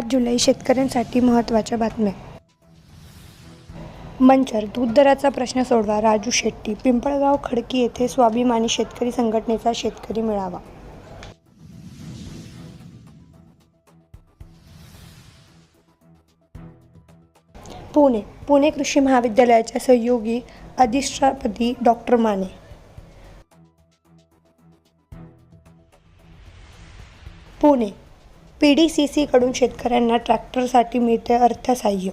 पाच जुलै शेतकऱ्यांसाठी महत्त्वाच्या बातम्या. मंचर दूध दराचा प्रश्न सोडवा राजू शेट्टी पिंपळगाव खडकी येथे स्वाभिमानी शेतकरी संघटनेचा शेतकरी मेळावा. पुणे पुणे कृषी महाविद्यालयाच्या सहयोगी अधिष्ठापती doctor Mane. Pune P D C सीकडून शेतकऱ्यांना ट्रॅक्टरसाठी मिळते अर्थसहाय्य.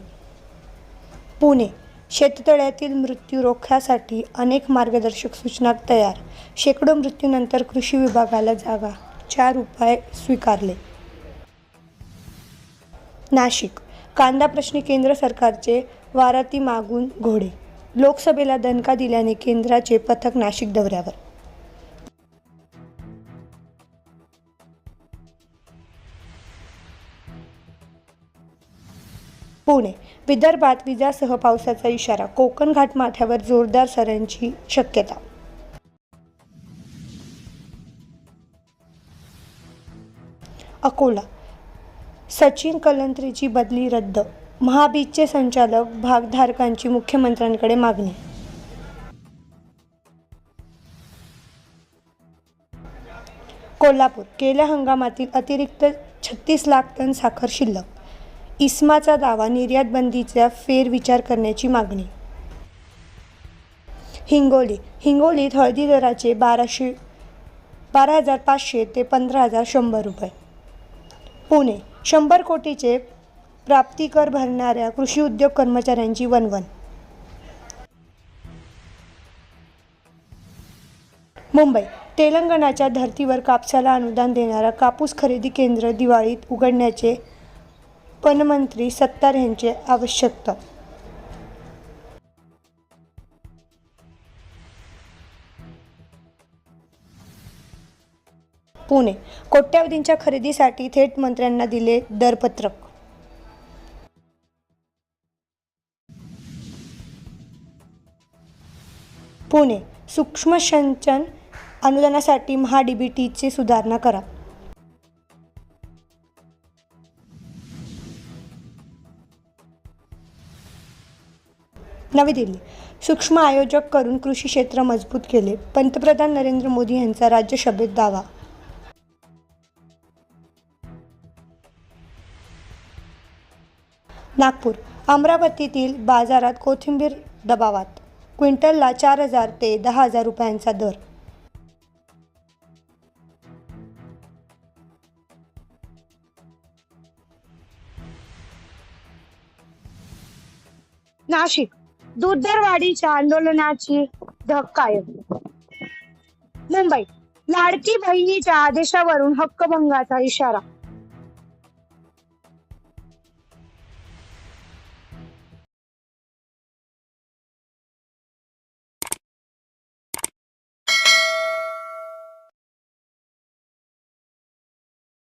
पुणे शेततळ्यातील मृत्यू रोखण्यासाठी अनेक मार्गदर्शक सूचना तयार. शेकडो मृत्यूनंतर कृषी विभागाला जागा. चार उपाय स्वीकारले. नाशिक कांदा प्रश्नी केंद्र सरकारचे वाराती मागून घोडे. लोकसभेला दणका दिल्याने केंद्राचे पथक नाशिक दौऱ्यावर. पुणे विदर्भात विजासह पावसाचा इशारा कोकण घाटमाथ्यावर जोरदार सऱ्यांची शक्यता. अकोला सचिन कलंत्रीची बदली रद्द महाबीजचे संचालक भागधारकांची मुख्यमंत्र्यांकडे मागणी. कोल्हापूर गेल्या हंगामातील अतिरिक्त छत्तीस लाख टन साखर शिल्लक इस्माचा दावा निर्यात बंदीचा फेरविचार करण्याची मागणी. हिंगोली हिंगोलीत हळदी दराचे बाराशे बारा हजार पाचशे ते पंधरा हजार शंभर रुपये. पुणे शंभर कोटीचे प्राप्तिकर भरणाऱ्या कृषी उद्योग कर्मचाऱ्यांची वनवन मुंबई तेलंगणाच्या धर्तीवर कापसाला अनुदान देणारा कापूस खरेदी केंद्र दिवाळीत उघडण्याचे वनमंत्री सत्तार यांचे आवश्यकता. पुणे कोट्यावधींच्या खरेदीसाठी थेट मंत्र्यांना दिले दरपत्रक. पुणे सूक्ष्म सिंचन अनुदानासाठी महाडीबीटीची सुधारणा करा. नवी दिल्ली. सूक्ष्म आयोजक करून कृषी क्षेत्र मजबूत केले. पंतप्रधान नरेंद्र मोदी यांचा राज्यसभेत दावा. नागपूर अमरावतीतील बाजारात कोथिंबीर दबावात. क्विंटलला चार हजार ते दहा हजार रुपयांचा दर. नाशिक दूध आंदोलनाची धक्कायम मुंबई लाडकी बहिणीच्या आदेशावरून हक्कभंगाचा इशारा